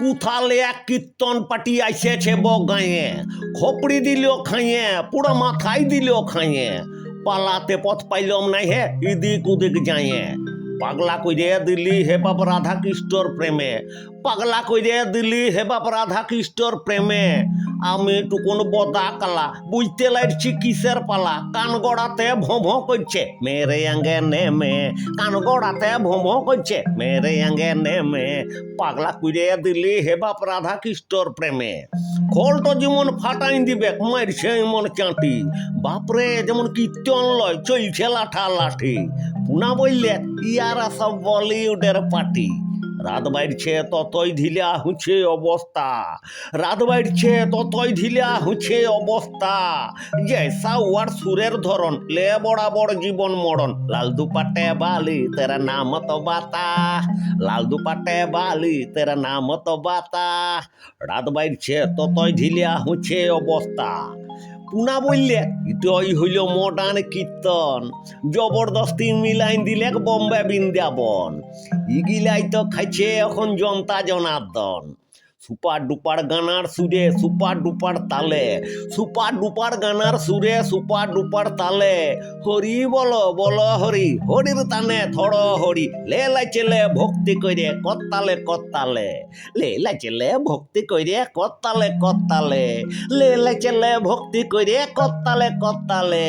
কুথালে এক কীর্তন পাটি আইসেছে বগাঁয়ে। খপড়ি দিল খাইয়ে পুরো মাথায় দিল খাইয়ে পালাতে পথ পাইলাম নাই হে ইদিক উদিক যাইয়ে পাগলা কইরে দিলি হে বাপ রাধা কৃষ্ণর প্রেমে। পাগলা কইরে দিলি হে বাপ রাধা কৃষ্ণর প্রেমে। আমি টুকুন বদা কালা, বুঝতে লাগছি কিসের পালা। কান গড়াতে ভোঁ ভোঁ করছে, মেরে আঙ্গে নেমে। কান গড়াতে ভোঁ ভোঁ করছে, মেরে আঙ্গে নেমে। পাগলা কইরে দিলি হে বাপ রাধা কৃষ্ণর প্রেমে খোলটো যেমন ফাটাই দিবে মারছে এমন চাঁটি। বাপরে, যেমন কীর্তন লয়, চলছে লাঠা লাঠি। পুনা বললে ইয়ারা সব বলিউডের পার্টি। রাত বাড়ছে ততই ঢিলা হুছে অবস্থা। রাত বাড়ছে ততই ঢিলা হুছে অবস্থা। জেসা ওয়ার সুরের ধরন, লে বড়াবড় জীবন মরণ। লাল দুপাটে বালি, তেরা নাম তো বাতা। লাল দুপাটে বালি, তেরা নাম তো বাতা। রাত বাড়ছে ততই ঢিলা হুছে অবস্থা। পুনা বললে এটাই হইল মডার্ন কীর্তন। জবরদস্তি মিলাইন দিলে বম্বে বৃন্দাবন। ইগিলাই তো খাইছে এখন জনতা জনার্দন। সুপার ডুপার গানার সুরে সুপার ডুপার তালে। সুপার ডুপার গানার সুরে সুপার ডুপার তালে। হরি বলো বলো হরি, হরির তানে থড় হরি। লে লাইছেলে ভক্তি কইরে কত্তালে কত্তালে। লে লাইছেলে ভক্তি কইরে কত্তালে কত্তালে। লে লাইছেলে ভক্তি কইরে কত্তালে কত্তালে।